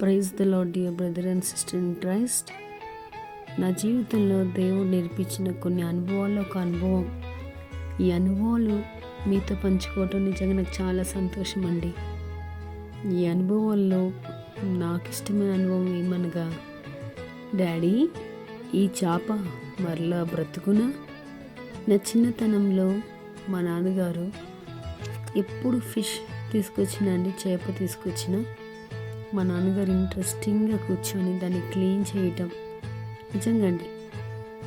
Praise the Lord dear brother and sister in Christ నా జీవితంలో దేవుడు నేర్పించిన కొన్ని అనుభవాల్లో ఒక అనుభవం. ఈ అనుభవాలు మీతో పంచుకోవటం నిజంగా నాకు చాలా సంతోషం అండి ఈ అనుభవాల్లో నాకు ఇష్టమైన అనుభవం ఏమనగా డాడీ ఈ చేప మరలా బ్రతుకునా? నా చిన్నతనంలో మా నాన్నగారు ఎప్పుడు ఫిష్ తీసుకొచ్చిన అండి చేప తీసుకొచ్చిన మా నాన్నగారు ఇంట్రెస్టింగ్గా కూర్చొని దాన్ని క్లీన్ చేయటం. నిజంగా అండి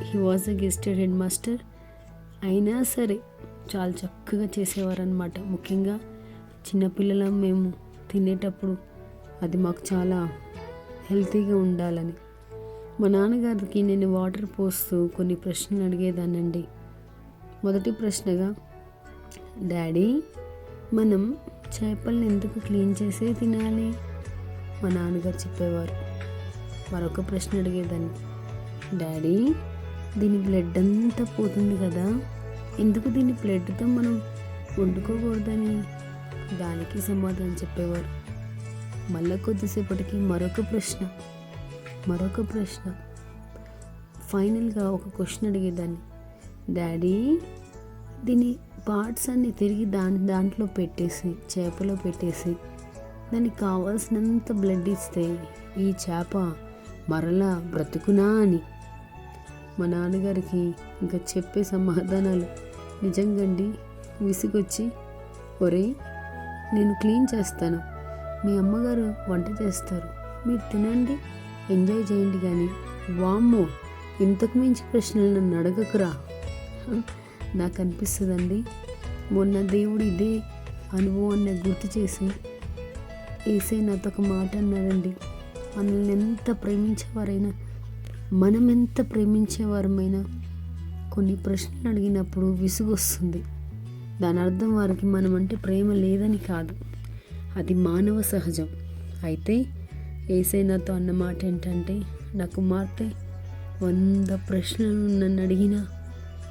he was a gazetted headmaster. అయినా సరే చాలా చక్కగా చేసేవారనమాట ముఖ్యంగా చిన్నపిల్లలం మేము తినేటప్పుడు అది మాకు చాలా హెల్తీగా ఉండాలని. మా నాన్నగారికి నేను వాటర్ పోస్తూ కొన్ని ప్రశ్నలు అడిగేదానండి మొదటి ప్రశ్నగా డాడీ మనం చేపలను ఎందుకు క్లీన్ చేసే తినాలి? మా నాన్నగారు చెప్పేవారు. మరొక ప్రశ్న అడిగేదాన్ని. డాడీ దీని బ్లడ్ అంతా పోతుంది కదా. ఎందుకు దీని బ్లడ్తో మనం వండుకోకూడదని? దానికి సమాధానం చెప్పేవారు. మళ్ళా కొద్దిసేపటికి మరొక ప్రశ్న. మరొక ప్రశ్న. ఫైనల్గా ఒక క్వశ్చన్ అడిగేదాన్ని. డాడీ దీని పార్ట్స్ అన్ని తిరిగి దాని దాంట్లో పెట్టేసి చేపలో పెట్టేసి దానికి కావాల్సినంత బ్లడ్ ఇస్తే ఈ చేప మరలా బ్రతుకునా అని. మా నాన్నగారికి ఇంకా చెప్పే సమాధానాలు నిజంగండి. విసుగొచ్చి ఒరే నేను క్లీన్ చేస్తాను. మీ అమ్మగారు వంట చేస్తారు. మీరు తినండి ఎంజాయ్ చేయండి కానీ వామ్మో ఇంతకు మించి ప్రశ్నలు నన్ను అడగకురా. నాకు అనిపిస్తుందండి మొన్న దేవుడు ఇదే అనుభవాన్ని గుర్తు చేసి ఏసే నాతో ఒక మాట అన్నాడండి. మనల్ని ఎంత ప్రేమించేవారైనా మనం ఎంత ప్రేమించేవారమైనా కొన్ని ప్రశ్నలు అడిగినప్పుడు విసుగొస్తుంది దాని అర్థం వారికి మనం అంటే ప్రేమ లేదని కాదు. అది మానవ సహజం. అయితే ఏసై నాతో అన్న మాట ఏంటంటే నా కుమార్తె వంద ప్రశ్నలు నన్ను అడిగినా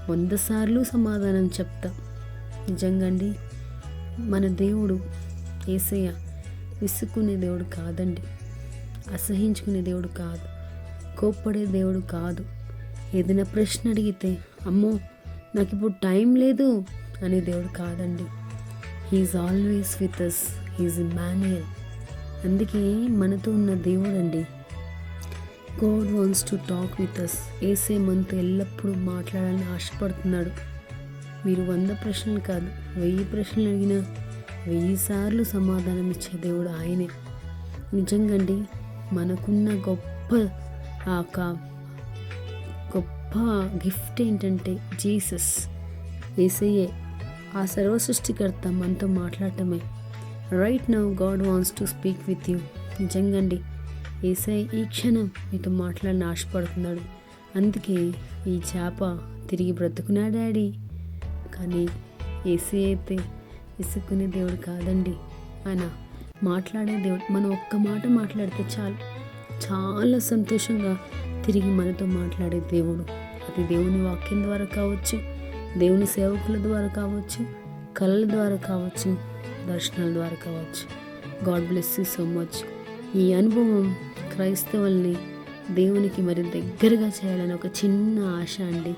వంద సార్లు సమాధానం చెప్తా. నిజంగా అండి మన దేవుడు ఏసయ్య విసుక్కునే దేవుడు కాదండి. అసహించుకునే దేవుడు కాదు. కోప్పడే దేవుడు కాదు. ఏదైనా ప్రశ్న అడిగితే అమ్మో నాకు ఇప్పుడు టైం లేదు అనే దేవుడు కాదండి. He's always with us he's Emmanuel అందుకే మనతో ఉన్న దేవుడు అండి God wants to talk with us ఏసే మనతో ఎల్లప్పుడూ మాట్లాడాలని ఆశపడుతున్నాడు. మీరు వంద ప్రశ్నలు కాదు వెయ్యి ప్రశ్నలు అడిగినా వెయ్యి సార్లు సమాధానం ఇచ్చే దేవుడు ఆయనే. నిజంగా అండి మనకున్న గొప్ప ఆ క- గొప్ప గిఫ్ట్ ఏంటంటే జీసస్ ఏసయ్యే. ఆ సర్వ సృష్టికర్త మనతో మాట్లాడటమే. Right now God wants to speak with you నిజంగా అండి ఏసై ఈ క్షణం మీతో మాట్లాడిన ఆశపడుతున్నాడు. అందుకే ఈ చేప తిరిగి బ్రతుకున్నా డాడీ? కానీ ఏసీ అయితే విసుక్కునే దేవుడు కాదండి ఆయన మాట్లాడే దేవుడు. మనం ఒక్క మాట మాట్లాడితే చాలు. చాలా సంతోషంగా తిరిగి మనతో మాట్లాడే దేవుడు. అది దేవుని వాక్యం ద్వారా కావచ్చు దేవుని సేవకుల ద్వారా కావచ్చు కళల ద్వారా కావచ్చు దర్శనాల ద్వారా కావచ్చు. God bless you so much. ఈ అనుభవం క్రైస్తవుల్ని దేవునికి మరి దగ్గరగా చేయాలని ఒక చిన్న ఆశ అండి.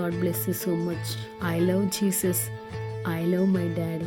God bless you so much. I love Jesus. I love my daddy